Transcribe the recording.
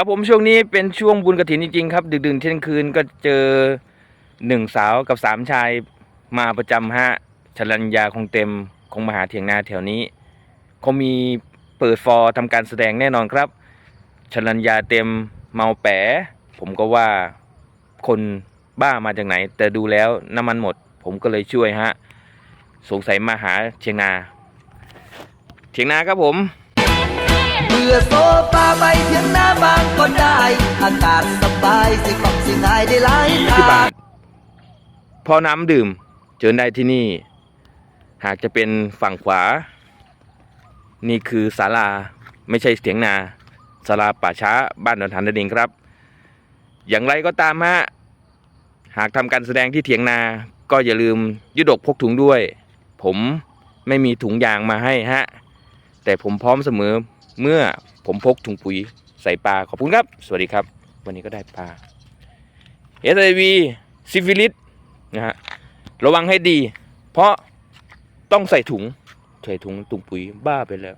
ครับผมช่วงนี้เป็นช่วงบุญกระถินจริงๆครับ ดึกดื่นเที่ยงคืนก็เจอหนึ่งสาวกับสามชายมาประจำฮะชลัญญาคงเต็มคงมาหาเถียงนาแถวนี้คงมีเปิดฟอร์ทำการแสดงแน่นอนครับชลัญญาเต็มเมาแป๋ผมก็ว่าคนบ้ามาจากไหน แต่ดูแล้วน้ำมันหมด ผมก็เลยช่วยฮะสงสัยมาหาเถียงนาเถียงนาครับผม เบื่อโซฟาไปเที่ยงนาบา อากาศสบายสิของสิง่ายได้หลาย20ทาบางทพอน้ำดื่มเจอได้ที่นี่ หากจะเป็นฝั่งขวา นี่คือศาลาไม่ใช่เถียงนาศาลาป่าช้าบ้านดอนทันนั่นเองครับ อย่างไรก็ตามฮะหากทำการแสดงที่เถียงนาก็อย่าลืมยืดอกพกถุงด้วย ผมไม่มีถุงยางมาให้ฮะ แต่ผมพร้อมเสมอเมื่อผมพกถุงปุ๋ยใส่ปลาขอบคุณครับ สวัสดีครับ วันนี้ก็ได้ปลาเอสไอวีซิฟิลิสนะฮะระวังให้ดี เพราะต้องใส่ถุงใส่ถุงถุงปุ๋ยบ้าไปแล้ว